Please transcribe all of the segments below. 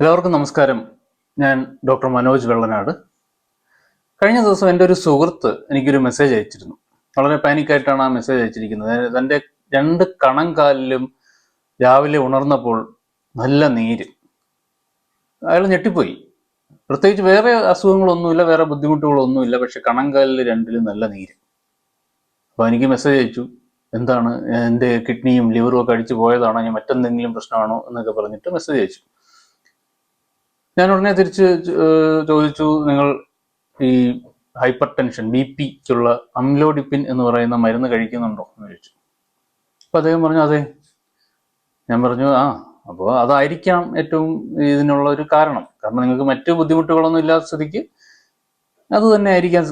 എല്ലാവർക്കും നമസ്കാരം. ഞാൻ ഡോക്ടർ മനോജ് വെള്ളനാട്. കഴിഞ്ഞ ദിവസം എന്റെ ഒരു സുഹൃത്ത് എനിക്കൊരു മെസ്സേജ് അയച്ചിരുന്നു. വളരെ പാനിക്കായിട്ടാണ് ആ മെസ്സേജ് അയച്ചിരിക്കുന്നത്. തന്റെ രണ്ട് കണം കാലിലും രാവിലെ ഉണർന്നപ്പോൾ നല്ല നീര്. അയാൾ ഞെട്ടിപ്പോയി. പ്രത്യേകിച്ച് വേറെ അസുഖങ്ങളൊന്നുമില്ല വേറെ ബുദ്ധിമുട്ടുകളൊന്നുമില്ല പക്ഷെ കണം കാലിൽ രണ്ടിലും നല്ല നീര്. അപ്പോൾ എനിക്ക് മെസ്സേജ് അയച്ചു. എന്താണ് എന്റെ കിഡ്നിയും ലിവറും ഒക്കെ അടിച്ചു പോയതാണോ? ഞാൻ മറ്റെന്തെങ്കിലും പ്രശ്നമാണോ? എന്നൊക്കെ പറഞ്ഞിട്ട് മെസ്സേജ് അയച്ചു. ഞാൻ ഉടനെ തിരിച്ച് ചോദിച്ചു നിങ്ങൾ ഈ ഹൈപ്പർ ടെൻഷൻ ബി പിക്കുള്ള അംലോഡിപ്പിൻ എന്ന് പറയുന്ന മരുന്ന് കഴിക്കുന്നുണ്ടോ? എന്ന് ചോദിച്ചു. അപ്പൊ അദ്ദേഹം പറഞ്ഞു അതെ. ഞാൻ പറഞ്ഞു ആ അപ്പോൾ അതായിരിക്കാം ഏറ്റവും ഇതിനുള്ള ഒരു കാരണം. കാരണം നിങ്ങൾക്ക് മറ്റു ബുദ്ധിമുട്ടുകളൊന്നും ഇല്ലാത്ത സ്ഥിതിക്ക് അത് തന്നെ ആയിരിക്കാൻ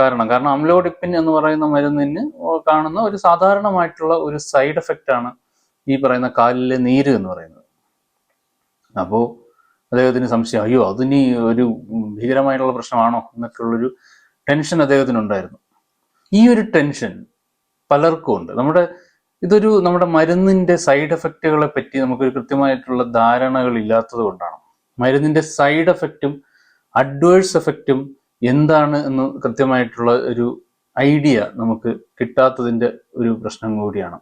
കാരണം. കാരണം അംലോഡിപ്പിൻ എന്ന് പറയുന്ന മരുന്നിന് കാണുന്ന ഒരു സാധാരണമായിട്ടുള്ള ഒരു സൈഡ് എഫക്റ്റ് ആണ് ഈ പറയുന്ന കാലിലെ നീര് എന്ന് പറയുന്നത്. അപ്പോൾ അദ്ദേഹത്തിന് സംശയം അയ്യോ അതിനി ഒരു ഭീകരമായിട്ടുള്ള പ്രശ്നമാണോ? എന്നൊക്കെയുള്ളൊരു ടെൻഷൻ അദ്ദേഹത്തിനുണ്ടായിരുന്നു. ഈ ഒരു ടെൻഷൻ പലർക്കും ഉണ്ട്. നമ്മുടെ ഇതൊരു നമ്മുടെ മരുന്നിന്റെ സൈഡ് എഫക്റ്റുകളെ പറ്റി നമുക്കൊരു കൃത്യമായിട്ടുള്ള ധാരണകൾ ഇല്ലാത്തത് കൊണ്ടാണ്. മരുന്നിന്റെ സൈഡ് എഫക്റ്റും അഡ്വേഴ്സ് എഫക്റ്റും എന്താണ് എന്ന് കൃത്യമായിട്ടുള്ള ഒരു ഐഡിയ നമുക്ക് കിട്ടാത്തതിന്റെ ഒരു പ്രശ്നം കൂടിയാണ്.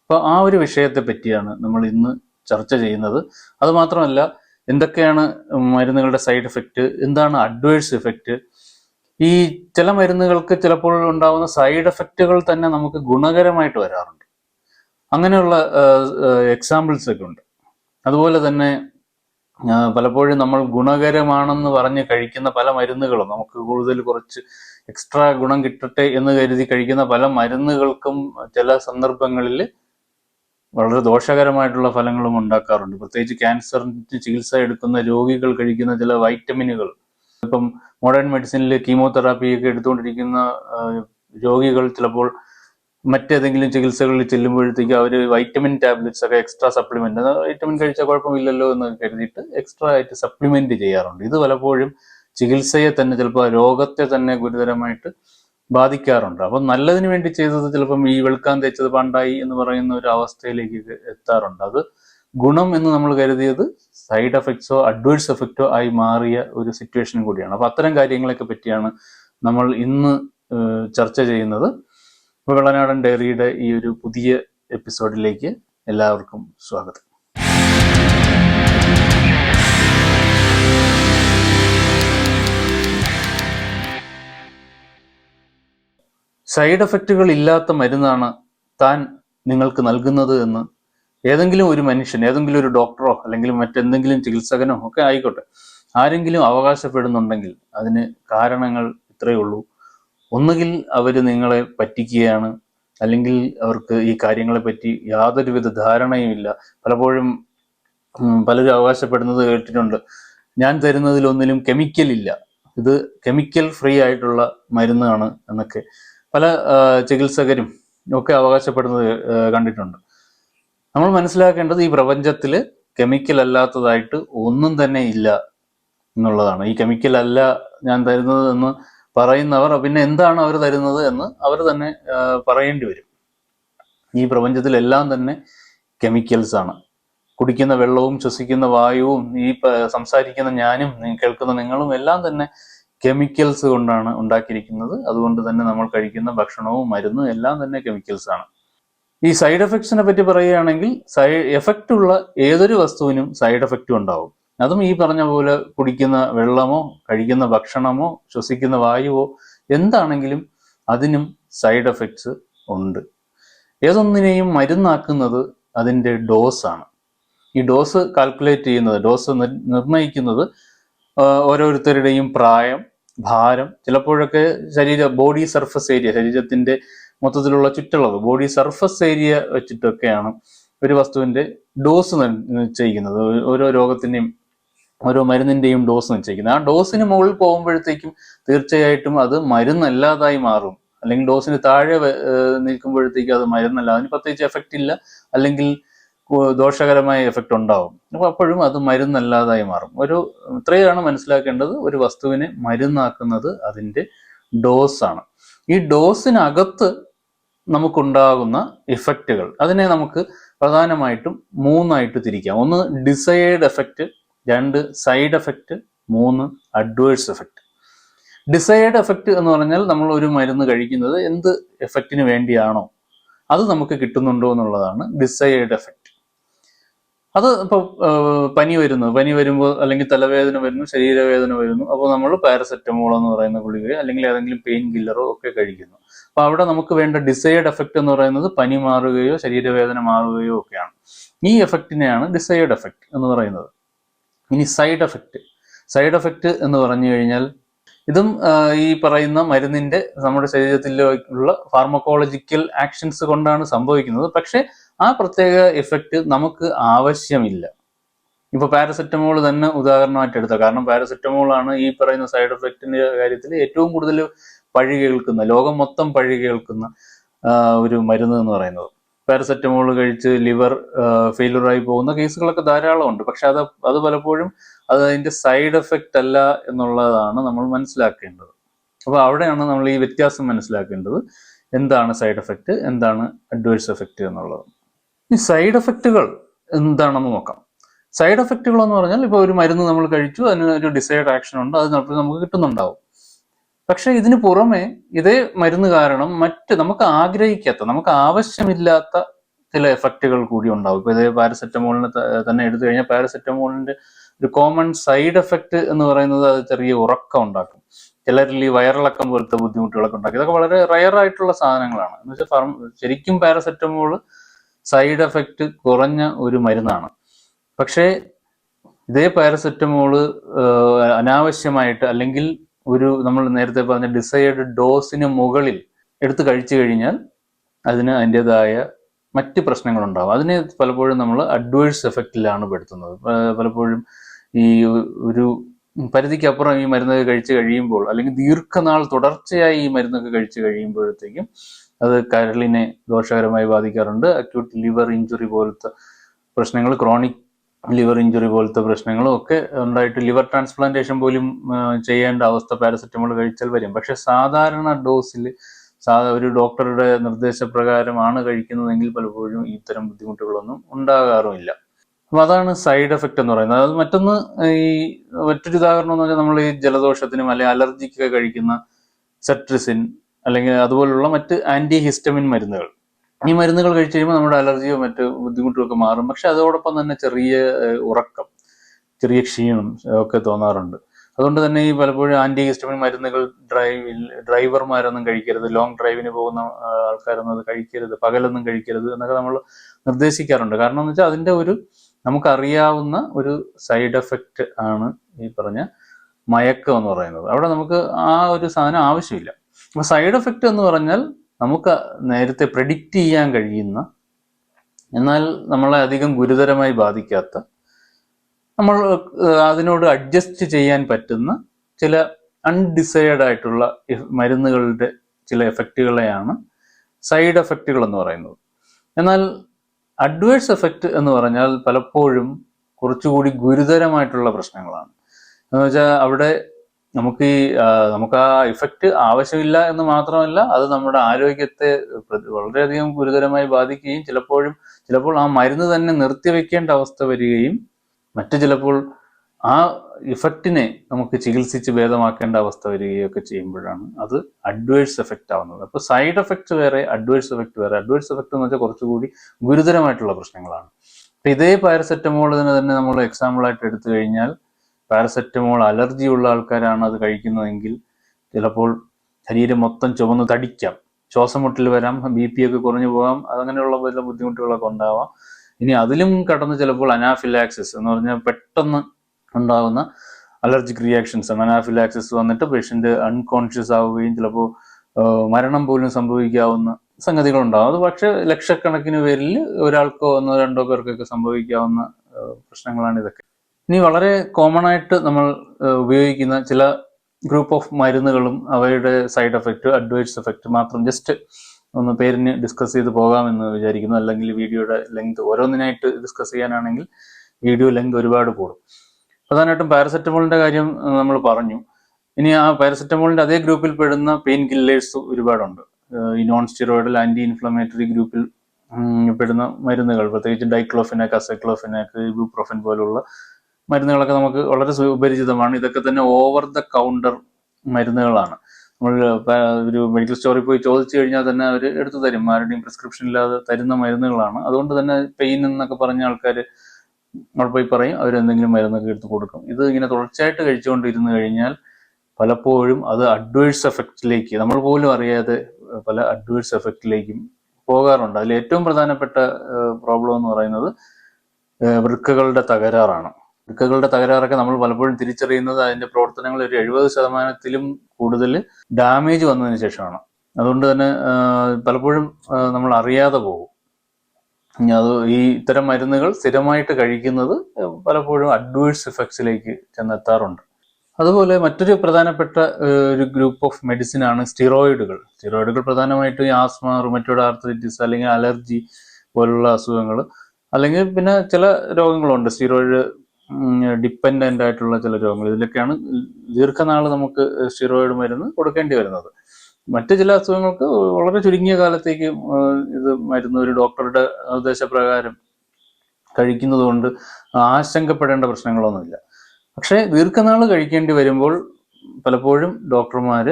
അപ്പോൾ ആ ഒരു വിഷയത്തെ പറ്റിയാണ് നമ്മൾ ഇന്ന് ചർച്ച ചെയ്യുന്നത്. അത് മാത്രമല്ല എന്തൊക്കെയാണ് മരുന്നുകളുടെ സൈഡ് എഫക്റ്റ് എന്താണ് അഡ്വേഴ്സ് എഫക്റ്റ് ഈ ചില മരുന്നുകൾക്ക് ചിലപ്പോൾ ഉണ്ടാകുന്ന സൈഡ് എഫക്റ്റുകൾ തന്നെ നമുക്ക് ഗുണകരമായിട്ട് വരാറുണ്ട്. അങ്ങനെയുള്ള എക്സാമ്പിൾസ് ഒക്കെ ഉണ്ട്. അതുപോലെ തന്നെ പലപ്പോഴും നമ്മൾ ഗുണകരമാണെന്ന് പറഞ്ഞ് കഴിക്കുന്ന പല മരുന്നുകളും നമുക്ക് കൂടുതൽ കുറച്ച് എക്സ്ട്രാ ഗുണം കിട്ടട്ടെ എന്ന് കരുതി കഴിക്കുന്ന പല മരുന്നുകൾക്കും ചില സന്ദർഭങ്ങളിൽ വളരെ ദോഷകരമായിട്ടുള്ള ഫലങ്ങളും ഉണ്ടാക്കാറുണ്ട്. പ്രത്യേകിച്ച് ക്യാൻസറിന് ചികിത്സ എടുക്കുന്ന രോഗികൾ കഴിക്കുന്ന ചില വൈറ്റമിനുകൾ ഇപ്പം മോഡേൺ മെഡിസിനിൽ കീമോതെറാപ്പി ഒക്കെ എടുത്തുകൊണ്ടിരിക്കുന്ന രോഗികൾ ചിലപ്പോൾ മറ്റേതെങ്കിലും ചികിത്സകളിൽ ചെല്ലുമ്പോഴത്തേക്ക് അവർ വൈറ്റമിൻ ടാബ്ലറ്റ്സ് ഒക്കെ എക്സ്ട്രാ സപ്ലിമെന്റ് വൈറ്റമിൻ കഴിച്ചാൽ കുഴപ്പമില്ലല്ലോ എന്ന് കരുതിയിട്ട് എക്സ്ട്രാ ആയിട്ട് സപ്ലിമെന്റ് ചെയ്യാറുണ്ട്. ഇത് പലപ്പോഴും ചികിത്സയെ തന്നെ ചിലപ്പോൾ രോഗത്തെ തന്നെ ഗുരുതരമായിട്ട് ബാധിക്കാറുണ്ട്. അപ്പം നല്ലതിന് വേണ്ടി ചെയ്തത് ചിലപ്പം ഈ വെളുക്കാൻ തേച്ചത് പണ്ടായി എന്ന് പറയുന്ന ഒരു അവസ്ഥയിലേക്ക് എത്താറുണ്ട്. അത് ഗുണം എന്ന് നമ്മൾ കരുതിയത് സൈഡ് എഫക്ട്സോ അഡ്വേഴ്സ് എഫക്റ്റോ ആയി മാറിയ ഒരു സിറ്റുവേഷൻ കൂടിയാണ്. അപ്പൊ അത്തരം കാര്യങ്ങളൊക്കെ പറ്റിയാണ് നമ്മൾ ഇന്ന് ചർച്ച ചെയ്യുന്നത്. അപ്പോൾ വെള്ളനാടൻ ഡയറിയുടെ ഈ ഒരു പുതിയ എപ്പിസോഡിലേക്ക് എല്ലാവർക്കും സ്വാഗതം. സൈഡ് എഫക്റ്റുകൾ ഇല്ലാത്ത മരുന്നാണ് താൻ നിങ്ങൾക്ക് നൽകുന്നത് എന്ന് ഏതെങ്കിലും ഒരു മനുഷ്യൻ ഏതെങ്കിലും ഒരു ഡോക്ടറോ അല്ലെങ്കിൽ മറ്റെന്തെങ്കിലും ചികിത്സകനോ ഒക്കെ ആയിക്കോട്ടെ. ആരെങ്കിലും അവകാശപ്പെടുന്നുണ്ടെങ്കിൽ അതിന് കാരണങ്ങൾ ഇത്രയേ ഉള്ളൂ. ഒന്നുകിൽ അവർ നിങ്ങളെ പറ്റിക്കുകയാണ് അല്ലെങ്കിൽ അവർക്ക് ഈ കാര്യങ്ങളെപ്പറ്റി യാതൊരുവിധ ധാരണയുമില്ല പലപ്പോഴും പലരും അവകാശപ്പെടുന്നത് കേട്ടിട്ടുണ്ട്. ഞാൻ തരുന്നതിലൊന്നിലും കെമിക്കൽ ഇല്ല. ഇത് കെമിക്കൽ ഫ്രീ ആയിട്ടുള്ള മരുന്നാണ് എന്നൊക്കെ. പല ചികിത്സകരും ഒക്കെ അവകാശപ്പെടുന്നത് കണ്ടിട്ടുണ്ട്. നമ്മൾ മനസ്സിലാക്കേണ്ടത് ഈ പ്രപഞ്ചത്തിൽ കെമിക്കൽ അല്ലാത്തതായിട്ട് ഒന്നും തന്നെ ഇല്ല എന്നുള്ളതാണ്. ഈ കെമിക്കൽ അല്ല ഞാൻ തരുന്നത് എന്ന് പറയുന്നവർ പിന്നെ എന്താണ് അവർ തരുന്നത് എന്ന് അവർ തന്നെ പറയേണ്ടി വരും. ഈ പ്രപഞ്ചത്തിലെല്ലാം തന്നെ കെമിക്കൽസ് ആണ്. കുടിക്കുന്ന വെള്ളവും ശ്വസിക്കുന്ന വായുവും ഈ സംസാരിക്കുന്ന ഞാനും കേൾക്കുന്ന നിങ്ങളും എല്ലാം തന്നെ കെമിക്കൽസ് കൊണ്ടാണ് ഉണ്ടാക്കിയിരിക്കുന്നത്. അതുകൊണ്ട് തന്നെ നമ്മൾ കഴിക്കുന്ന ഭക്ഷണവും മരുന്നും എല്ലാം തന്നെ കെമിക്കൽസ് ആണ്. ഈ സൈഡ് എഫക്ട്സിനെ പറ്റി പറയുകയാണെങ്കിൽ സൈഡ് എഫക്റ്റ് ഉള്ള ഏതൊരു വസ്തുവിനും സൈഡ് എഫക്റ്റും ഉണ്ടാവും. അതും ഈ പറഞ്ഞ പോലെ കുടിക്കുന്ന വെള്ളമോ കഴിക്കുന്ന ഭക്ഷണമോ ശ്വസിക്കുന്ന വായുവോ എന്താണെങ്കിലും അതിനും സൈഡ് എഫക്ട്സ് ഉണ്ട്. ഏതൊന്നിനെയും മരുന്നാക്കുന്നത് അതിന്റെ ഡോസാണ് ഈ ഡോസ് കാൽക്കുലേറ്റ് ചെയ്യുന്നത് ഡോസ് നിർണയിക്കുന്നത് ആ, ഓരോരുത്തരുടെയും പ്രായം ഭാരം ചിലപ്പോഴൊക്കെ ശരീര ബോഡി സർഫസ് ഏരിയ ശരീരത്തിന്റെ മൊത്തത്തിലുള്ള ചുറ്റളവ് ബോഡി സർഫസ് ഏരിയ വെച്ചിട്ടൊക്കെയാണ് ഒരു വസ്തുവിന്റെ ഡോസ് നിശ്ചയിക്കുന്നത്. ഓരോ രോഗത്തിന്റെയും ഓരോ മരുന്നിന്റെയും ഡോസ് നിശ്ചയിക്കുന്നത്. ആ ഡോസിന് മുകളിൽ പോകുമ്പോഴത്തേക്കും തീർച്ചയായിട്ടും അത് മരുന്നല്ലാതായി മാറും. അല്ലെങ്കിൽ ഡോസിന് താഴെ നിൽക്കുമ്പോഴത്തേക്കും അത് മരുന്നല്ല. അതിന് പ്രത്യേകിച്ച് എഫക്റ്റ് ഇല്ല. അല്ലെങ്കിൽ ദോഷകരമായ എഫക്റ്റ് ഉണ്ടാവും. അപ്പോൾ അപ്പോഴും അത് മരുന്നല്ലാതായി മാറും. ഒരു ഇത്രയാണ് മനസ്സിലാക്കേണ്ടത്. ഒരു വസ്തുവിനെ മരുന്നാക്കുന്നത് അതിന്റെ ഡോസാണ് ഈ ഡോസിനകത്ത് നമുക്കുണ്ടാകുന്ന ഇഫക്റ്റുകൾ അതിനെ നമുക്ക് പ്രധാനമായിട്ടും മൂന്നായിട്ട് തിരിക്കാം. ഒന്ന് ഡിസയേർഡ് എഫക്റ്റ് രണ്ട് സൈഡ് എഫക്റ്റ് മൂന്ന് അഡ്വേഴ്സ് എഫക്റ്റ് ഡിസൈഡ് എഫക്റ്റ് എന്ന് പറഞ്ഞാൽ നമ്മൾ ഒരു മരുന്ന് കഴിക്കുന്നത് എന്ത് എഫക്റ്റിന് വേണ്ടിയാണോ? അത് നമുക്ക് കിട്ടുന്നുണ്ടോ എന്നുള്ളതാണ് ഡിസൈഡ് എഫക്റ്റ് അത് ഇപ്പോൾ പനി വരുന്നു. പനി വരുമ്പോൾ അല്ലെങ്കിൽ തലവേദന വരുന്നു ശരീരവേദന വരുന്നു. അപ്പോൾ നമ്മൾ പാരസെറ്റമോൾ എന്ന് പറയുന്ന ഗുളികയോ അല്ലെങ്കിൽ ഏതെങ്കിലും പെയിൻ കില്ലറോ ഒക്കെ കഴിക്കുന്നു. അപ്പോൾ അവിടെ നമുക്ക് വേണ്ട ഡിസൈഡ് എഫക്റ്റ് എന്ന് പറയുന്നത് പനി മാറുകയോ ശരീരവേദന മാറുകയോ ഒക്കെയാണ്. ഈ എഫക്റ്റിനെയാണ് ഡിസൈഡ് എഫക്റ്റ് എന്ന് പറയുന്നത്. ഇനി സൈഡ് എഫക്റ്റ് സൈഡ് എഫക്റ്റ് എന്ന് പറഞ്ഞു കഴിഞ്ഞാൽ ഇതും ഈ പറയുന്ന മരുന്നിന്റെ നമ്മുടെ ശരീരത്തിലുള്ള ഫാർമക്കോളജിക്കൽ ആക്ഷൻസ് കൊണ്ടാണ് സംഭവിക്കുന്നത്. പക്ഷെ ആ പ്രത്യേക എഫക്റ്റ് നമുക്ക് ആവശ്യമില്ല. ഇപ്പൊ പാരസെറ്റമോൾ തന്നെ ഉദാഹരണമായിട്ട് എടുത്താൽ കാരണം പാരസെറ്റമോൾ ആണ് ഈ പറയുന്ന സൈഡ് എഫക്റ്റിന്റെ കാര്യത്തിൽ ഏറ്റവും കൂടുതൽ പഴി കേൾക്കുന്ന ലോകം മൊത്തം പഴി കേൾക്കുന്ന ഒരു മരുന്ന് എന്ന് പറയുന്നത്. പാരസെറ്റമോൾ കഴിച്ച് ലിവർ ഫെയിലറായി പോകുന്ന കേസുകളൊക്കെ ധാരാളമുണ്ട് പക്ഷെ അത് അത് പലപ്പോഴും അത് അതിന്റെ സൈഡ് എഫക്റ്റ് അല്ല എന്നുള്ളതാണ് നമ്മൾ മനസ്സിലാക്കേണ്ടത്. അപ്പോൾ അവിടെയാണ് നമ്മൾ ഈ വ്യത്യാസം മനസ്സിലാക്കേണ്ടത്. എന്താണ് സൈഡ് എഫക്റ്റ് എന്താണ് അഡ്വേഴ്സ് എഫക്റ്റ് എന്നുള്ളത്. ഈ സൈഡ് എഫക്റ്റുകൾ എന്താണെന്ന് നോക്കാം. സൈഡ് എഫക്റ്റുകൾ എന്ന് പറഞ്ഞാൽ ഇപ്പോൾ ഒരു മരുന്ന് നമ്മൾ കഴിച്ചു അതിന് ഒരു ഡിസൈഡ് ആക്ഷൻ ഉണ്ട് അത് നമുക്ക് കിട്ടുന്നുണ്ടാവും. പക്ഷേ ഇതിന് പുറമെ ഇതേ മരുന്ന് കാരണം മറ്റ് നമുക്ക് ആഗ്രഹിക്കാത്ത നമുക്ക് ആവശ്യമില്ലാത്ത ചില എഫക്റ്റുകൾ കൂടി ഉണ്ടാവും. ഇപ്പൊ ഇതേ പാരസെറ്റമോളിന് തന്നെ എടുത്തു കഴിഞ്ഞാൽ പാരസെറ്റമോളിന്റെ ഒരു കോമൺ സൈഡ് എഫക്റ്റ് എന്ന് പറയുന്നത് അത് ചെറിയ ഉറക്കം ഉണ്ടാക്കും. ചിലരിൽ ഈ വയറിളക്കം പോലത്തെ ബുദ്ധിമുട്ടുകളൊക്കെ ഉണ്ടാക്കും. ഇതൊക്കെ വളരെ റയർ ആയിട്ടുള്ള സാധനങ്ങളാണ്. എന്ന് വെച്ചാൽ ശരിക്കും പാരസെറ്റമോൾ സൈഡ് എഫക്റ്റ് കുറഞ്ഞ ഒരു മരുന്നാണ്. പക്ഷേ ഇതേ പാരസെറ്റമോൾ അനാവശ്യമായിട്ട് അല്ലെങ്കിൽ ഒരു നമ്മൾ നേരത്തെ പറഞ്ഞ ഡിസൈഡ് ഡോസിന് മുകളിൽ എടുത്തു കഴിച്ചു കഴിഞ്ഞാൽ അതിന് അതിന്റെതായ മറ്റ് പ്രശ്നങ്ങളുണ്ടാവും. അതിനെ പലപ്പോഴും നമ്മൾ അഡ്വേഴ്സ് എഫക്റ്റിലാണ് പെടുത്തുന്നത്. പലപ്പോഴും ഈ ഒരു പരിധിക്കപ്പുറം ഈ മരുന്നൊക്കെ കഴിച്ചു കഴിയുമ്പോൾ അല്ലെങ്കിൽ ദീർഘനാൾ തുടർച്ചയായി ഈ മരുന്നൊക്കെ കഴിച്ചു കഴിയുമ്പോഴത്തേക്കും അത് കരളിനെ ദോഷകരമായി ബാധിക്കാറുണ്ട്. അക്യൂട്ട് ലിവർ ഇഞ്ചുറി പോലത്തെ പ്രശ്നങ്ങൾ ക്രോണിക് ലിവർ ഇഞ്ചുറി പോലത്തെ പ്രശ്നങ്ങളും ഒക്കെ ഉണ്ടായിട്ട് ലിവർ ട്രാൻസ്പ്ലാന്റേഷൻ പോലും ചെയ്യേണ്ട അവസ്ഥ പാരസെറ്റമോൾ കഴിച്ചാൽ വരും. പക്ഷെ സാധാരണ ഡോസിൽ സാധാ ഒരു ഡോക്ടറുടെ നിർദ്ദേശപ്രകാരമാണ് കഴിക്കുന്നതെങ്കിൽ പലപ്പോഴും ഇത്തരം ബുദ്ധിമുട്ടുകളൊന്നും ഉണ്ടാകാറുമില്ല. അപ്പൊ അതാണ് സൈഡ് എഫക്റ്റ് എന്ന് പറയുന്നത്. അത് മറ്റൊന്ന് ഈ മറ്റൊരു ഉദാഹരണം എന്ന് പറഞ്ഞാൽ നമ്മൾ ഈ ജലദോഷത്തിനും അല്ലെങ്കിൽ അലർജിക്കൊക്കെ കഴിക്കുന്ന സെട്രിസിൻ അല്ലെങ്കിൽ അതുപോലുള്ള മറ്റ് ആന്റി ഹിസ്റ്റമിൻ മരുന്നുകൾ. ഈ മരുന്നുകൾ കഴിച്ചു കഴിയുമ്പോൾ നമ്മുടെ അലർജിയോ മറ്റ് ബുദ്ധിമുട്ടുകളൊക്കെ മാറും. പക്ഷെ അതോടൊപ്പം തന്നെ ചെറിയ ഉറക്കം ചെറിയ ക്ഷീണം ഒക്കെ തോന്നാറുണ്ട്. അതുകൊണ്ട് തന്നെ ഈ പലപ്പോഴും ആന്റി ഹിസ്റ്റമിൻ മരുന്നുകൾ ഡ്രൈവിൽ ഡ്രൈവർമാരൊന്നും കഴിക്കരുത്. ലോങ് ഡ്രൈവിന് പോകുന്ന ആൾക്കാരൊന്നും അത് കഴിക്കരുത്. പകലൊന്നും കഴിക്കരുത് എന്നൊക്കെ നമ്മൾ നിർദ്ദേശിക്കാറുണ്ട്. കാരണം എന്ന് വെച്ചാൽ അതിന്റെ ഒരു നമുക്കറിയാവുന്ന ഒരു സൈഡ് എഫക്റ്റ് ആണ് ഈ പറഞ്ഞ മയക്കം എന്ന് പറയുന്നത്. അവിടെ നമുക്ക് ആ ഒരു സാധനം ആവശ്യമില്ല. സൈഡ് എഫക്റ്റ് എന്ന് പറഞ്ഞാൽ നമുക്ക് നേരത്തെ പ്രെഡിക്റ്റ് ചെയ്യാൻ കഴിയുന്ന എന്നാൽ നമ്മളെ അധികം ഗുരുതരമായി ബാധിക്കാത്ത നമ്മൾ അതിനോട് അഡ്ജസ്റ്റ് ചെയ്യാൻ പറ്റുന്ന ചില അൺഡിസൈഡ് ആയിട്ടുള്ള മരുന്നുകളുടെ ചില എഫക്റ്റുകളെയാണ് സൈഡ് എഫക്റ്റുകൾ എന്ന് പറയുന്നത്. എന്നാൽ അഡ്വേഴ്സ് എഫക്റ്റ് എന്ന് പറഞ്ഞാൽ പലപ്പോഴും കുറച്ചുകൂടി ഗുരുതരമായിട്ടുള്ള പ്രശ്നങ്ങളാണ്. എന്ന് വെച്ചാൽ അവിടെ നമുക്ക് ഈ നമുക്ക് ആ ഇഫക്റ്റ് ആവശ്യമില്ല എന്ന് മാത്രമല്ല അത് നമ്മുടെ ആരോഗ്യത്തെ വളരെയധികം ഗുരുതരമായി ബാധിക്കുകയും ചിലപ്പോഴും ചിലപ്പോൾ ആ മരുന്ന് തന്നെ നിർത്തിവെക്കേണ്ട അവസ്ഥ വരികയും മറ്റു ചിലപ്പോൾ ആ ഇഫക്റ്റിനെ നമുക്ക് ചികിത്സിച്ച് ഭേദമാക്കേണ്ട അവസ്ഥ വരികയൊക്കെ ചെയ്യുമ്പോഴാണ് അത് അഡ്വേഴ്സ് എഫക്റ്റ് ആവുന്നത്. അപ്പോൾ സൈഡ് എഫക്റ്റ് വേറെ അഡ്വേഴ്സ് എഫക്റ്റ് വേറെ. അഡ്വേഴ്സ് എഫക്റ്റ് എന്ന് വെച്ചാൽ കുറച്ചുകൂടി ഗുരുതരമായിട്ടുള്ള പ്രശ്നങ്ങളാണ്. അപ്പൊ ഇതേ പാരസെറ്റമോളിന് തന്നെ നമ്മൾ എക്സാമ്പിൾ ആയിട്ട് എടുത്തു കഴിഞ്ഞാൽ പാരസെറ്റമോൾ അലർജി ഉള്ള ആൾക്കാരാണ് അത് കഴിക്കുന്നതെങ്കിൽ ചിലപ്പോൾ ശരീരം മൊത്തം ചുവന്ന് തടിക്കാം. ശ്വാസം മുട്ടൽ വരാം ബി പി ഒക്കെ കുറഞ്ഞു പോകാം അതങ്ങനെയുള്ള പല ബുദ്ധിമുട്ടുകളൊക്കെ ഉണ്ടാവാം. ഇനി അതിലും കടന്ന് ചിലപ്പോൾ അനാഫിലാക്സിസ് എന്ന് പറഞ്ഞാൽ പെട്ടെന്ന് ഉണ്ടാകുന്ന അലർജിക് റിയാക്ഷൻസ് അനാഫിലാക്സിസ് വന്നിട്ട് പേഷ്യന്റ് അൺകോൺഷ്യസ് ആവുകയും ചിലപ്പോൾ മരണം പോലും സംഭവിക്കാവുന്ന സംഗതികളുണ്ടാവും അത് പക്ഷെ ലക്ഷക്കണക്കിന് പേരിൽ ഒരാൾക്കോ ഒന്നോ രണ്ടോ പേർക്കൊക്കെ സംഭവിക്കാവുന്ന പ്രശ്നങ്ങളാണ് ഇതൊക്കെ. ഇനി വളരെ കോമൺ ആയിട്ട് നമ്മൾ ഉപയോഗിക്കുന്ന ചില ഗ്രൂപ്പ് ഓഫ് മരുന്നുകളും അവയുടെ സൈഡ് എഫക്റ്റ് അഡ്വൈസ് എഫക്റ്റ് മാത്രം ജസ്റ്റ് ഒന്ന് പേരിന് ഡിസ്കസ് ചെയ്ത് പോകാമെന്ന് വിചാരിക്കുന്നു. അല്ലെങ്കിൽ വീഡിയോയുടെ ലെങ്ത് ഓരോന്നിനായിട്ട് ഡിസ്കസ് ചെയ്യാനാണെങ്കിൽ വീഡിയോ ലെങ്ത് ഒരുപാട് കൂടും. പ്രധാനമായിട്ടും പാരസെറ്റമോളിന്റെ കാര്യം നമ്മൾ പറഞ്ഞു. ഇനി ആ പാരസെറ്റമോളിന്റെ അതേ ഗ്രൂപ്പിൽ പെടുന്ന പെയിൻ കില്ലേഴ്സ് ഒരുപാടുണ്ട് ഈ നോൺ സ്റ്റിറോയിഡൽ ആന്റി ഇൻഫ്ലമേറ്ററി ഗ്രൂപ്പിൽ പെടുന്ന മരുന്നുകൾ. പ്രത്യേകിച്ച് ഡൈക്ലോഫിനാക്ക് അസൈക്ലോഫിനാക്ക് ഇബുപ്രോഫിൻ പോലുള്ള മരുന്നുകളൊക്കെ നമുക്ക് വളരെ സുപരിചിതമാണ്. ഇതൊക്കെ തന്നെ ഓവർ ദ കൗണ്ടർ മരുന്നുകളാണ്. നമ്മൾ ഒരു മെഡിക്കൽ സ്റ്റോറിൽ പോയി ചോദിച്ചു കഴിഞ്ഞാൽ തന്നെ അവർ എടുത്തു തരും. ആരുടെയും പ്രിസ്ക്രിപ്ഷൻ ഇല്ലാതെ തരുന്ന മരുന്നുകളാണ്. അതുകൊണ്ട് തന്നെ പെയിൻ എന്നൊക്കെ പറഞ്ഞ ആൾക്കാർ നമ്മൾ പോയി പറയും അവരെന്തെങ്കിലും മരുന്നൊക്കെ എടുത്ത് കൊടുക്കും. ഇത് ഇങ്ങനെ തുടർച്ചയായിട്ട് കഴിച്ചുകൊണ്ടിരുന്നു കഴിഞ്ഞാൽ പലപ്പോഴും അത് അഡ്വേഴ്സ് എഫക്റ്റിലേക്ക് നമ്മൾ പോലും അറിയാതെ പല അഡ്വേഴ്സ് എഫക്റ്റിലേക്കും പോകാറുണ്ട്. അതിൽ ഏറ്റവും പ്രധാനപ്പെട്ട പ്രോബ്ലം എന്ന് പറയുന്നത് വൃക്കകളുടെ തകരാറാണ്. വൃക്കകളുടെ തകരാറൊക്കെ നമ്മൾ പലപ്പോഴും തിരിച്ചറിയുന്നത് അതിന്റെ പ്രവർത്തനങ്ങൾ ഒരു എഴുപത് ശതമാനത്തിലും കൂടുതൽ ഡാമേജ് വന്നതിന് ശേഷമാണ്. അതുകൊണ്ട് തന്നെ പലപ്പോഴും നമ്മൾ അറിയാതെ പോകും. അത് ഈ ഇത്തരം മരുന്നുകൾ സ്ഥിരമായിട്ട് കഴിക്കുന്നത് പലപ്പോഴും അഡ്വേഴ്സ് ഇഫക്ട്സിലേക്ക് ചെന്നെത്താറുണ്ട്. അതുപോലെ മറ്റൊരു പ്രധാനപ്പെട്ട ഒരു ഗ്രൂപ്പ് ഓഫ് മെഡിസിൻ ആണ് സ്റ്റിറോയിഡുകൾ. സ്റ്റിറോയിഡുകൾ പ്രധാനമായിട്ടും ഈ ആസ്മ റുമറ്റോഡ് ആർത്രൈറ്റിസ് അല്ലെങ്കിൽ അലർജി പോലുള്ള അസുഖങ്ങൾ അല്ലെങ്കിൽ പിന്നെ ചില രോഗങ്ങളുണ്ട്. സ്റ്റിറോയിഡ് ഡിപ്പെൻഡന്റ് ആയിട്ടുള്ള ചില രോഗങ്ങൾ. ഇതിലൊക്കെയാണ് ദീർഘനാൾ നമുക്ക് സ്റ്റിറോയിഡ് മരുന്ന് കൊടുക്കേണ്ടി വരുന്നത്. മറ്റു ചില അസുഖങ്ങൾക്ക് വളരെ ചുരുങ്ങിയ കാലത്തേക്ക് ഇത് മരുന്ന് ഒരു ഡോക്ടറുടെ നിർദ്ദേശപ്രകാരം കഴിക്കുന്നത് കൊണ്ട് ആശങ്കപ്പെടേണ്ട പ്രശ്നങ്ങളൊന്നുമില്ല. പക്ഷേ ദീർഘനാൾ കഴിക്കേണ്ടി വരുമ്പോൾ പലപ്പോഴും ഡോക്ടർമാർ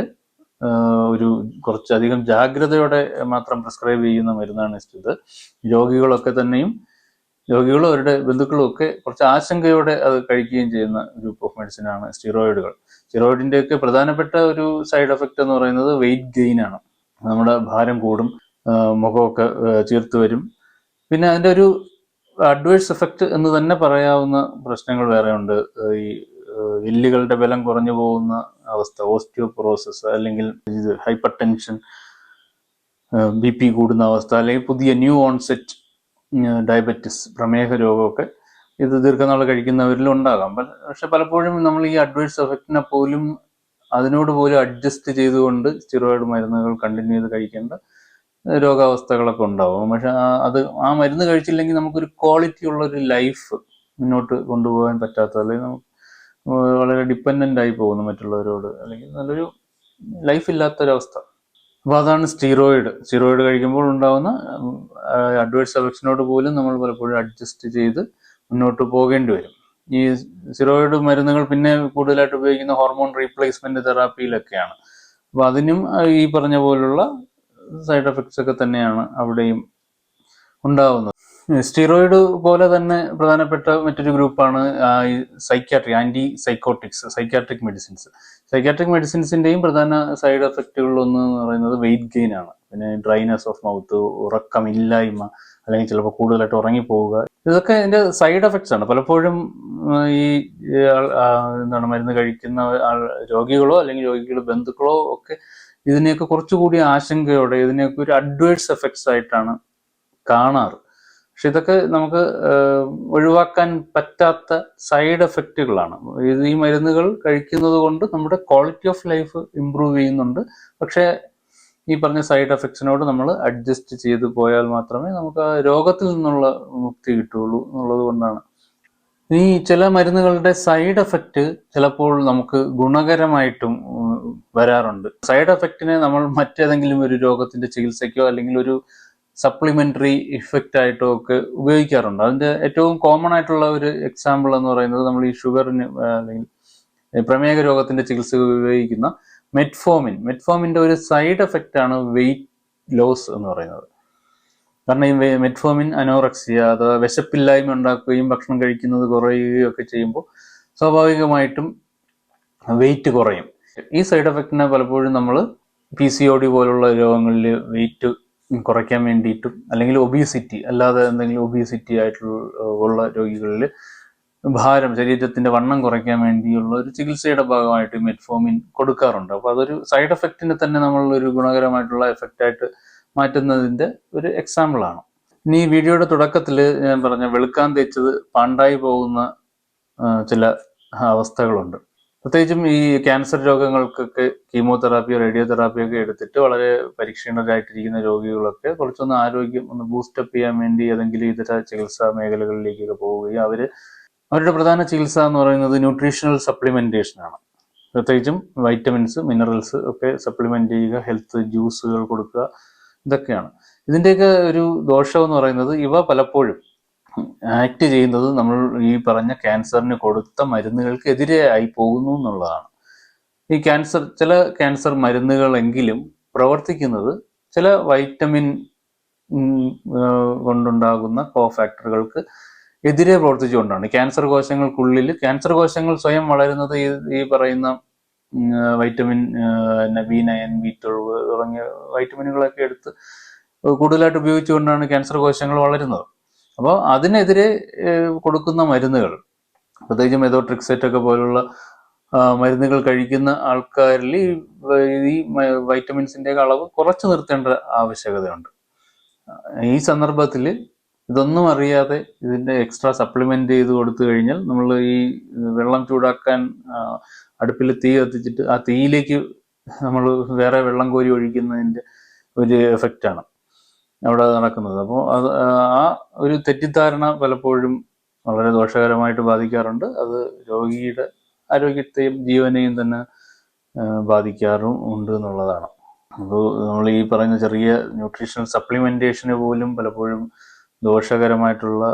ഒരു കുറച്ചധികം ജാഗ്രതയോടെ മാത്രം പ്രിസ്ക്രൈബ് ചെയ്യുന്ന മരുന്നാണ് ഇത്. രോഗികളൊക്കെ തന്നെയും രോഗികളും അവരുടെ ബന്ധുക്കളും ഒക്കെ കുറച്ച് ആശങ്കയോടെ അത് കഴിക്കുകയും ചെയ്യുന്ന ഗ്രൂപ്പ് ഓഫ് മെഡിസിൻ ആണ് സ്റ്റിറോയിഡുകൾ സ്റ്റിറോയിഡിന്റെ ഒക്കെ പ്രധാനപ്പെട്ട ഒരു സൈഡ് എഫക്റ്റ് എന്ന് പറയുന്നത് വെയിറ്റ് ഗെയിൻ ആണ്. നമ്മുടെ ഭാരം കൂടും മുഖമൊക്കെ ചീർത്ത് വരും. പിന്നെ അതിന്റെ ഒരു അഡ്വേഴ്സ് എഫക്റ്റ് എന്ന് തന്നെ പറയാവുന്ന പ്രശ്നങ്ങൾ വേറെ ഉണ്ട് ഈ എല്ലുകളുടെ ബലം കുറഞ്ഞു പോകുന്ന അവസ്ഥ ഓസ്റ്റിയോപൊറോസിസ് അല്ലെങ്കിൽ ഇത് ഹൈപ്പർ ടെൻഷൻ ബി പി കൂടുന്ന അവസ്ഥ അല്ലെങ്കിൽ പുതിയ ന്യൂ ഓൺസെറ്റ് ഡയബറ്റിസ് പ്രമേഹ രോഗമൊക്കെ ഇത് ദീർഘനാൾ കഴിക്കുന്നവരിൽ ഉണ്ടാകാം. പക്ഷെ പലപ്പോഴും നമ്മൾ ഈ അഡ്വേഴ്സ് എഫക്റ്റിനെ പോലും അതിനോട് പോലും അഡ്ജസ്റ്റ് ചെയ്തുകൊണ്ട് സ്റ്റിറോയിഡ് മരുന്നുകൾ കണ്ടിന്യൂ ചെയ്ത് കഴിക്കേണ്ട രോഗാവസ്ഥകളൊക്കെ ഉണ്ടാവും. പക്ഷെ അത് ആ മരുന്ന് കഴിച്ചില്ലെങ്കിൽ നമുക്കൊരു ക്വാളിറ്റി ഉള്ള ഒരു ലൈഫ് മുന്നോട്ട് കൊണ്ടുപോകാൻ പറ്റാത്ത അല്ലെങ്കിൽ നമുക്ക് വളരെ ഡിപ്പെൻഡന്റ് ആയി പോകുന്നു മറ്റുള്ളവരോട്. അല്ലെങ്കിൽ നല്ലൊരു ലൈഫ് ഇല്ലാത്തൊരവസ്ഥ. അപ്പോൾ അതാണ് സ്റ്റീറോയിഡ് സ്റ്റീറോയിഡ് കഴിക്കുമ്പോൾ ഉണ്ടാകുന്ന അഡ്വേഴ്സ് എഫക്ട്സിനോട് പോലും നമ്മൾ പലപ്പോഴും അഡ്ജസ്റ്റ് ചെയ്ത് മുന്നോട്ട് പോകേണ്ടി വരും. ഈ സ്റ്റീറോയിഡ് മരുന്നുകൾ പിന്നെ കൂടുതലായിട്ട് ഉപയോഗിക്കുന്ന ഹോർമോൺ റീപ്ലേസ്മെന്റ് തെറാപ്പിയിലൊക്കെയാണ് അപ്പോൾ അതിനും ഈ പറഞ്ഞ പോലുള്ള സൈഡ് എഫക്ട്സ് ഒക്കെ തന്നെയാണ് അവിടെയും ഉണ്ടാവുന്നത്. സ്റ്റിറോയിഡ് പോലെ തന്നെ പ്രധാനപ്പെട്ട മറ്റൊരു ഗ്രൂപ്പാണ് psychiatric anti psychotics psychiatric medicines psychiatric മെഡിസിൻസിന്റെയും പ്രധാന സൈഡ് എഫക്റ്റുകളിലൊന്ന് എന്ന് പറയുന്നത് വെയിറ്റ് ഗെയിൻ ആണ്. പിന്നെ ഡ്രൈനസ് ഓഫ് മൗത്ത് ഉറക്കമില്ലായ്മ അല്ലെങ്കിൽ ചിലപ്പോൾ കൂടുതലായിട്ട് ഉറങ്ങിപ്പോവുക. ഇതൊക്കെ ഇതിന്റെ സൈഡ് എഫക്ട്സ് ആണ്. പലപ്പോഴും ഈ എന്താണ് മരുന്ന് കഴിക്കുന്ന രോഗികളോ അല്ലെങ്കിൽ രോഗികളുടെ ബന്ധുക്കളോ ഒക്കെ ഇതിനെയൊക്കെ കുറച്ചുകൂടി ആശങ്കയോടെ ഇതിനെയൊക്കെ ഒരു അഡ്വേഴ്സ് എഫക്ട്സ് ആയിട്ടാണ് കാണാറ്. പക്ഷെ ഇതൊക്കെ നമുക്ക് ഒഴിവാക്കാൻ പറ്റാത്ത സൈഡ് എഫക്റ്റുകളാണ്. ഈ മരുന്നുകൾ കഴിക്കുന്നത് കൊണ്ട് നമ്മുടെ ക്വാളിറ്റി ഓഫ് ലൈഫ് ഇമ്പ്രൂവ് ചെയ്യുന്നുണ്ട്. പക്ഷെ ഈ പറഞ്ഞ സൈഡ് എഫക്ട്സിനോട് നമ്മൾ അഡ്ജസ്റ്റ് ചെയ്തു പോയാൽ മാത്രമേ നമുക്ക് ആ രോഗത്തിൽ നിന്നുള്ള മുക്തി കിട്ടുള്ളൂ എന്നുള്ളത് കൊണ്ടാണ്. ഈ ചില മരുന്നുകളുടെ സൈഡ് എഫക്റ്റ് ചിലപ്പോൾ നമുക്ക് ഗുണകരമായിട്ടും വരാറുണ്ട്. സൈഡ് എഫക്റ്റിനെ നമ്മൾ മറ്റേതെങ്കിലും ഒരു രോഗത്തിന്റെ ചികിത്സയ്ക്കോ അല്ലെങ്കിൽ ഒരു സപ്ലിമെന്ററി ഇഫക്റ്റ് ആയിട്ടോ ഒക്കെ ഉപയോഗിക്കാറുണ്ട്. അതിന്റെ ഏറ്റവും കോമൺ ആയിട്ടുള്ള ഒരു എക്സാമ്പിൾ എന്ന് പറയുന്നത് നമ്മൾ ഈ ഷുഗറിന് അല്ലെങ്കിൽ പ്രമേഹ രോഗത്തിന്റെ ചികിത്സ ഉപയോഗിക്കുന്ന മെറ്റ്ഫോമിൻ മെറ്റ്ഫോമിന്റെ ഒരു സൈഡ് എഫക്റ്റ് ആണ് വെയിറ്റ് ലോസ് എന്ന് പറയുന്നത്. കാരണം ഈ മെറ്റ്ഫോമിൻ അനോറക്സിയ അഥവാ വിശപ്പില്ലായ്മ ഉണ്ടാക്കുകയും ഭക്ഷണം കഴിക്കുന്നത് കുറയുകയും ഒക്കെ ചെയ്യുമ്പോൾ സ്വാഭാവികമായിട്ടും വെയിറ്റ് കുറയും. ഈ സൈഡ് എഫക്റ്റിനെ പലപ്പോഴും നമ്മൾ പി സി ഒ ഡി പോലുള്ള രോഗങ്ങളിൽ വെയിറ്റ് കുറയ്ക്കാൻ വേണ്ടിയിട്ടും അല്ലെങ്കിൽ ഒബീസിറ്റി അല്ലാതെ എന്തെങ്കിലും ഒബീസിറ്റി ആയിട്ടുള്ള രോഗികളിൽ ഭാരം ശരീരത്തിന്റെ വണ്ണം കുറയ്ക്കാൻ വേണ്ടിയുള്ള ഒരു ചികിത്സയുടെ ഭാഗമായിട്ട് മെറ്റ്ഫോമിൻ കൊടുക്കാറുണ്ട്. അപ്പോൾ അതൊരു സൈഡ് എഫക്റ്റിനെ തന്നെ നമ്മൾ ഒരു ഗുണകരമായിട്ടുള്ള എഫക്റ്റ് ആയിട്ട് മാറ്റുന്നതിന്റെ ഒരു എക്സാമ്പിൾ ആണ്. ഇനി ഈ വീഡിയോയുടെ തുടക്കത്തിൽ ഞാൻ പറഞ്ഞ വെളുക്കാൻ തേച്ചത് പാണ്ടായി പോകുന്ന ചില അവസ്ഥകളുണ്ട്. പ്രത്യേകിച്ചും ഈ ക്യാൻസർ രോഗങ്ങൾക്കൊക്കെ കീമോതെറാപ്പിയോ റേഡിയോതെറാപ്പിയോ ഒക്കെ എടുത്തിട്ട് വളരെ പരിക്ഷീണരായിട്ടിരിക്കുന്ന രോഗികളൊക്കെ കുറച്ചൊന്ന് ആരോഗ്യം ഒന്ന് ബൂസ്റ്റപ്പ് ചെയ്യാൻ വേണ്ടി ഏതെങ്കിലും ഇതര ചികിത്സാ മേഖലകളിലേക്കൊക്കെ പോവുകയും അവർ അവരുടെ പ്രധാന ചികിത്സ എന്ന് പറയുന്നത് ന്യൂട്രീഷണൽ സപ്ലിമെന്റേഷൻ ആണ്. പ്രത്യേകിച്ചും വൈറ്റമിൻസ് മിനറൽസ് ഒക്കെ സപ്ലിമെന്റ് ചെയ്യുക ഹെൽത്ത് ജ്യൂസുകൾ കൊടുക്കുക ഇതൊക്കെയാണ്. ഇതിന്റെയൊക്കെ ഒരു ദോഷം എന്ന് പറയുന്നത് ഇവ പലപ്പോഴും ആക്ട് ചെയ്യുന്നത് നമ്മൾ ഈ പറഞ്ഞ ക്യാൻസറിന് കൊടുത്ത മരുന്നുകൾക്കെതിരെ ആയി പോകുന്നു എന്നുള്ളതാണ്. ഈ ക്യാൻസർ ചില ക്യാൻസർ മരുന്നുകളെങ്കിലും പ്രവർത്തിക്കുന്നത് ചില വൈറ്റമിൻ കൊണ്ടുണ്ടാകുന്ന കോ ഫാക്ടറുകൾക്ക് എതിരെ പ്രവർത്തിച്ചുകൊണ്ടാണ്. ക്യാൻസർ കോശങ്ങൾക്കുള്ളിൽ ക്യാൻസർ കോശങ്ങൾ സ്വയം വളരുന്നത് ഈ പറയുന്ന vitamin B nine B twelve തുടങ്ങിയ വൈറ്റമിനുകളൊക്കെ എടുത്ത് കൂടുതലായിട്ട് ഉപയോഗിച്ചുകൊണ്ടാണ് ക്യാൻസർ കോശങ്ങൾ വളരുന്നത്. അപ്പോൾ അതിനെതിരെ കൊടുക്കുന്ന മരുന്നുകൾ പ്രത്യേകിച്ചും മെതോട്രിക്സെറ്റ് ഒക്കെ പോലുള്ള മരുന്നുകൾ കഴിക്കുന്ന ആൾക്കാരിൽ ഈ വൈറ്റമിൻസിന്റെ അളവ് കുറച്ച് നിർത്തേണ്ട ആവശ്യകതയുണ്ട്. ഈ സന്ദർഭത്തിൽ ഇതൊന്നും അറിയാതെ ഇതിന്റെ എക്സ്ട്രാ സപ്ലിമെന്റ് ചെയ്ത് കൊടുത്തു കഴിഞ്ഞാൽ നമ്മൾ ഈ വെള്ളം ചൂടാക്കാൻ അടുപ്പിൽ തീ കത്തിച്ചിട്ട് ആ തീയിലേക്ക് നമ്മൾ വേറെ വെള്ളം കോരി ഒഴിക്കുന്നതിന്റെ ഒരു എഫക്റ്റാണ്. അവിടെ നടക്കുന്നത്. അപ്പോൾ അത് ആ ഒരു തെറ്റിദ്ധാരണ പലപ്പോഴും വളരെ ദോഷകരമായിട്ട് ബാധിക്കാറുണ്ട്. അത് രോഗിയുടെ ആരോഗ്യത്തെയും ജീവനെയും തന്നെ ബാധിക്കാറും ഉണ്ട് എന്നുള്ളതാണ്. അപ്പോൾ നമ്മൾ ഈ പറയുന്ന ചെറിയ ന്യൂട്രീഷണൽ സപ്ലിമെന്റേഷന് പോലും പലപ്പോഴും ദോഷകരമായിട്ടുള്ള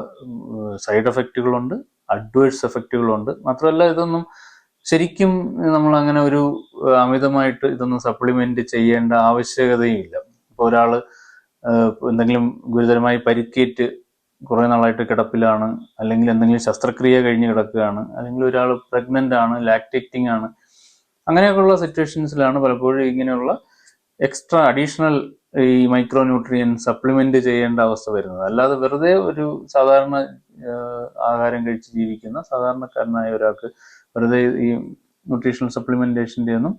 സൈഡ് എഫക്റ്റുകളുണ്ട് അഡ്വേഴ്സ് എഫക്റ്റുകളുണ്ട് മാത്രമല്ല ഇതൊന്നും ശരിക്കും നമ്മൾ അങ്ങനെ ഒരു അമിതമായിട്ട് ഇതൊന്നും സപ്ലിമെന്റ് ചെയ്യേണ്ട ആവശ്യകതയും ഇല്ല ഇപ്പോൾ ഒരാൾ എന്തെങ്കിലും ഗുരുതരമായി പരിക്കേറ്റ് കുറേ നാളായിട്ട് കിടപ്പിലാണ് അല്ലെങ്കിൽ എന്തെങ്കിലും ശസ്ത്രക്രിയ കഴിഞ്ഞ് കിടക്കുകയാണ് അല്ലെങ്കിൽ ഒരാൾ പ്രഗ്നന്റ് ആണ് ലാക്ടേറ്റിംഗ് ആണ് അങ്ങനെയൊക്കെയുള്ള സിറ്റുവേഷൻസിലാണ് പലപ്പോഴും ഇങ്ങനെയുള്ള എക്സ്ട്രാ അഡീഷണൽ ഈ മൈക്രോ ന്യൂട്രിയൻ സപ്ലിമെന്റ് ചെയ്യേണ്ട അവസ്ഥ വരുന്നത്. അല്ലാതെ വെറുതെ ഒരു സാധാരണ ആഹാരം കഴിച്ച് ജീവിക്കുന്ന സാധാരണക്കാരനായ ഒരാൾക്ക് വെറുതെ ഈ ന്യൂട്രീഷണൽ സപ്ലിമെന്റേഷന്റെ ഒന്നും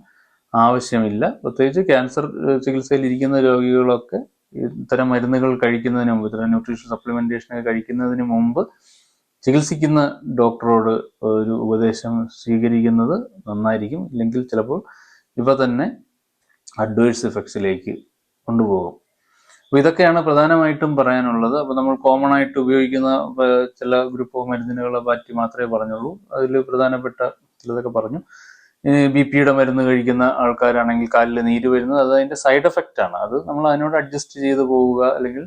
ആവശ്യമില്ല. പ്രത്യേകിച്ച് ക്യാൻസർ ചികിത്സയിൽ ഇരിക്കുന്ന രോഗികളൊക്കെ ഇത്തരം മരുന്നുകൾ കഴിക്കുന്നതിന് മുമ്പ് ഇത്തരം ന്യൂട്രീഷൻ സപ്ലിമെന്റേഷൻ കഴിക്കുന്നതിന് മുമ്പ് ചികിത്സിക്കുന്ന ഡോക്ടറോട് ഒരു ഉപദേശം സ്വീകരിക്കുന്നത് നന്നായിരിക്കും. ഇല്ലെങ്കിൽ ചിലപ്പോൾ ഇവ തന്നെ അഡ്വേഴ്സ് ഇഫക്ട്സിലേക്ക് കൊണ്ടുപോകും. അപ്പോൾ ഇതൊക്കെയാണ് പ്രധാനമായിട്ടും പറയാനുള്ളത്. അപ്പോൾ നമ്മൾ കോമൺ ആയിട്ട് ഉപയോഗിക്കുന്ന ചില ഗ്രൂപ്പ് ഓഫ് മരുന്നുകളെ പറ്റി മാത്രമേ പറഞ്ഞുള്ളൂ. അതിൽ പ്രധാനപ്പെട്ട ചിലതൊക്കെ പറഞ്ഞു. ബി പിയുടെ മരുന്ന് കഴിക്കുന്ന ആൾക്കാരാണെങ്കിൽ കാലിൽ നീര് വരുന്നത് അത് അതിന്റെ സൈഡ് എഫക്റ്റ് ആണ്. അത് നമ്മൾ അതിനോട് അഡ്ജസ്റ്റ് ചെയ്ത് പോവുക അല്ലെങ്കിൽ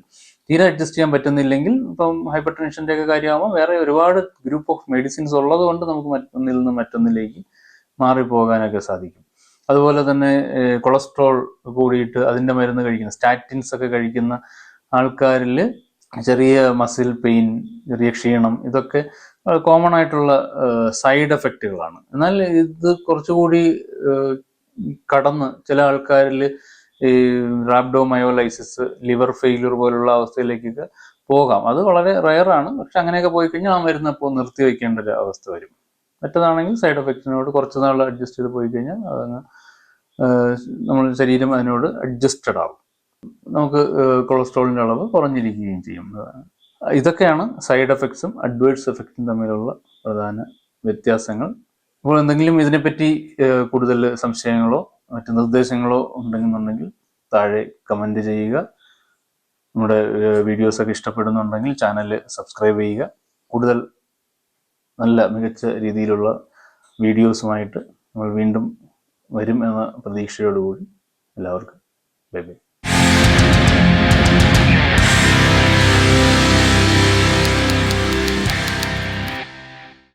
തീരെ അഡ്ജസ്റ്റ് ചെയ്യാൻ പറ്റുന്നില്ലെങ്കിൽ ഇപ്പം ഹൈപ്പർ ടെൻഷന്റെ ഒക്കെ കാര്യമാകുമ്പോൾ വേറെ ഒരുപാട് ഗ്രൂപ്പ് ഓഫ് മെഡിസിൻസ് ഉള്ളത് കൊണ്ട് നമുക്ക് മറ്റൊന്നിൽ നിന്ന് മറ്റൊന്നിലേക്ക് മാറിപ്പോകാനൊക്കെ സാധിക്കും. അതുപോലെ തന്നെ കൊളസ്ട്രോൾ കൂടിയിട്ട് അതിന്റെ മരുന്ന് കഴിക്കുന്ന സ്റ്റാറ്റിൻസ് ഒക്കെ കഴിക്കുന്ന ആൾക്കാരിൽ ചെറിയ മസിൽ പെയിൻ ചെറിയ ക്ഷീണം ഇതൊക്കെ കോമൺ ആയിട്ടുള്ള സൈഡ് എഫക്റ്റുകളാണ് എന്നാൽ ഇത് കുറച്ചുകൂടി കടന്ന് ചില ആൾക്കാരിൽ ഈ റാബ്ഡോമയോലൈസിസ് ലിവർ ഫെയിലിയർ പോലുള്ള അവസ്ഥയിലേക്കൊക്കെ പോകാം. അത് വളരെ റയറാണ് പക്ഷെ അങ്ങനെയൊക്കെ പോയി കഴിഞ്ഞാൽ ആ മരുന്ന് അപ്പോൾ നിർത്തി വയ്ക്കേണ്ട ഒരു അവസ്ഥ വരും. മറ്റേതാണെങ്കിൽ സൈഡ് എഫക്റ്റിനോട് കുറച്ച് നാൾ അഡ്ജസ്റ്റ് ചെയ്ത് പോയി കഴിഞ്ഞാൽ അതങ്ങ് നമ്മൾ ശരീരം അതിനോട് അഡ്ജസ്റ്റഡ് ആവും. നമുക്ക് കൊളസ്ട്രോളിന്റെ അളവ് കുറഞ്ഞിരിക്കുകയും ചെയ്യും. ഇതൊക്കെയാണ് സൈഡ് എഫക്ട്സും അഡ്വേഴ്സ് എഫക്റ്റും തമ്മിലുള്ള പ്രധാന വ്യത്യാസങ്ങൾ. അപ്പോൾ എന്തെങ്കിലും ഇതിനെപ്പറ്റി കൂടുതൽ സംശയങ്ങളോ മറ്റു നിർദ്ദേശങ്ങളോ ഉണ്ടെന്നുണ്ടെങ്കിൽ താഴെ കമന്റ് ചെയ്യുക. നമ്മുടെ വീഡിയോസൊക്കെ ഇഷ്ടപ്പെടുന്നുണ്ടെങ്കിൽ ചാനൽ സബ്സ്ക്രൈബ് ചെയ്യുക. കൂടുതൽ നല്ല മികച്ച രീതിയിലുള്ള വീഡിയോസുമായിട്ട് നമ്മൾ വീണ്ടും വരും എന്ന പ്രതീക്ഷയോടുകൂടി എല്ലാവർക്കും ബൈ ബൈ